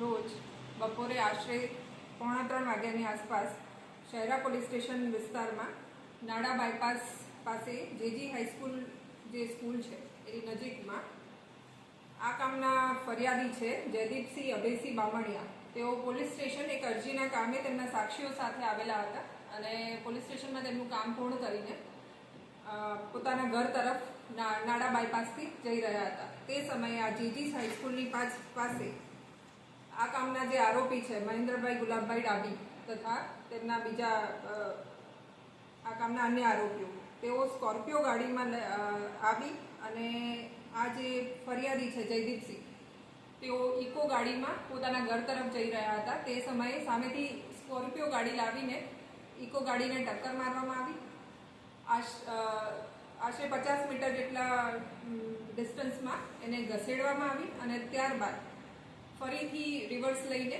રોજ બપોરે આશરે પોણા ત્રણ વાગ્યાની આસપાસ શહેરા પોલીસ સ્ટેશન વિસ્તારમાં નાડા બાયપાસ પાસે જેજી હાઈસ્કૂલ જે સ્કૂલ છે, એની નજીકમાં આ કામના ફરિયાદી છે, જયદીપસિંહ અભયસિંહ બામણિયા. તેઓ પોલીસ સ્ટેશન એક અરજીના કામે તેમના સાક્ષીઓ સાથે આવેલા હતા અને પોલીસ સ્ટેશનમાં તેમનું કામ પૂર્ણ કરીને પોતાના ઘર તરફ નાડા બાયપાસથી જઈ રહ્યા હતા. તે સમયે આ જીજી હાઈસ્કૂલની પાસે આ કામના જે આરોપી છે, મહેન્દ્રભાઈ ગુલાબભાઈ ડાબી તથા તેમના બીજા આ કામના અન્ય આરોપીઓ. તેઓ સ્કોર્પિયો ગાડીમાં આવી અને આ જે ફરિયાદી છે, જયદીપસિંહ, તેઓ ઇકો ગાડીમાં પોતાના ઘર તરફ જઈ રહ્યા હતા. તે સમયે સામેથી સ્કોર્પિયો ગાડી લાવીને ઇકો ગાડીને ટક્કર મારવામાં આવી. આશ આશરે પચાસ મીટર જેટલા ડિસ્ટન્સમાં એને ઘસેડવામાં આવી અને ત્યારબાદ ફરીથી રિવર્સ લઈને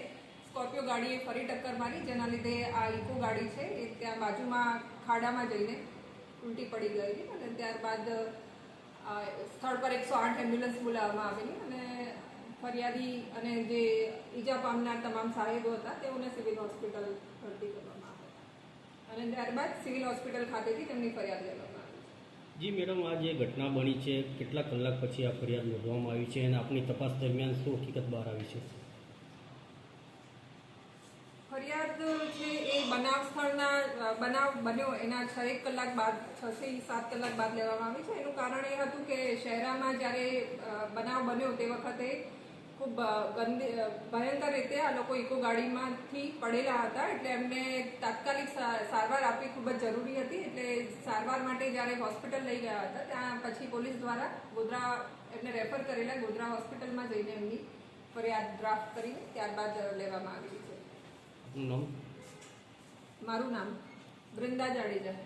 સ્કોર્પિયો ગાડીએ ફરી ટક્કર મારી, જેના લીધે આ ઇકો ગાડી છે, એ ત્યાં બાજુમાં ખાડામાં જઈને ઉલટી પડી ગયેલી અને ત્યારબાદ સ્થળ પર એકસો આઠ એમ્બ્યુલન્સ બોલાવવામાં આવેલી અને ફરિયાદી અને જે ઈજા પામનાર તમામ સાહેબો હતા, તેઓને સિવિલ હોસ્પિટલ ભરતી કરવામાં આવ્યા. અને ત્યારબાદ સિવિલ હોસ્પિટલ ખાતેથી તેમની ફરિયાદ લેવામાં જી મેડમ, આ જે ઘટના બની છે, કેટલા કલાક પછી આ ફરિયાદ નોંધવામાં આવી છે અને આપની તપાસ દરમિયાન શું હકીકત બહાર આવી છે? ફરિયાદ છે એ બનાવ સ્થળના બનાવ બન્યો. એના છ એક કલાક બાદ, છ થી સાત કલાક બાદ લેવામાં આવી છે. એનું કારણ એ હતું કે શહેરામાં જ્યારે બનાવ બન્યો તે વખતે ખૂબ ગંદી ભયંકર રીતે આ લોકો ઇકો ગાડીમાંથી પડેલા હતા. એટલે એમને તાત્કાલિક સારવાર આપવી ખૂબ જ જરૂરી હતી એટલે સારવાર માટે જ્યારે હોસ્પિટલ લઈ ગયા હતા ત્યાં પછી પોલીસ દ્વારા ગોધરા એમને રેફર કરેલા ગોધરા હોસ્પિટલમાં જઈને એમની ફરિયાદ ડ્રાફ્ટ કરીને ત્યારબાદ લેવામાં આવી છે. મારું નામ વૃંદા જાડેજા.